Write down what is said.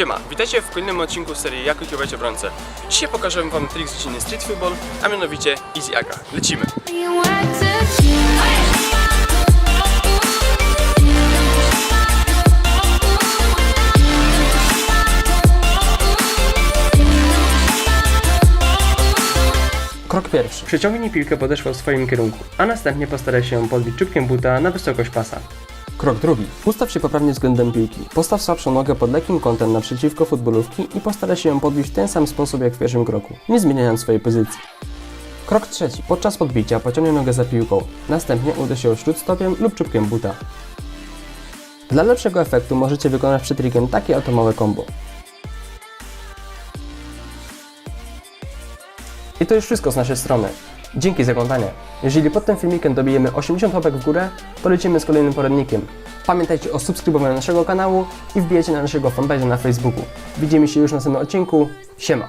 Siema, witajcie w kolejnym odcinku serii Jak ukrywać obrońcę. Dzisiaj pokażę wam trik z dziedziny Street Football, a mianowicie Easy Aga. Lecimy! Krok pierwszy. Przeciągnij piłkę podeszwą w swoim kierunku, a następnie postaraj się ją podbić czubkiem buta na wysokość pasa. Krok drugi. Ustaw się poprawnie względem piłki. Postaw słabszą nogę pod lekkim kątem naprzeciwko futbolówki i postaraj się ją podbić w ten sam sposób jak w pierwszym kroku, nie zmieniając swojej pozycji. Krok trzeci. Podczas podbicia pociągnij nogę za piłką. Następnie uda się o śród stopiem lub czubkiem buta. Dla lepszego efektu możecie wykonać przed trikiem takie atomowe combo. I to już wszystko z naszej strony. Dzięki za oglądanie. Jeżeli pod tym filmikiem dobijemy 80 łapek w górę, to lecimy z kolejnym poradnikiem. Pamiętajcie o subskrybowaniu naszego kanału i wbijajcie na naszego fanpage'a na Facebooku. Widzimy się już w następnym odcinku. Siema!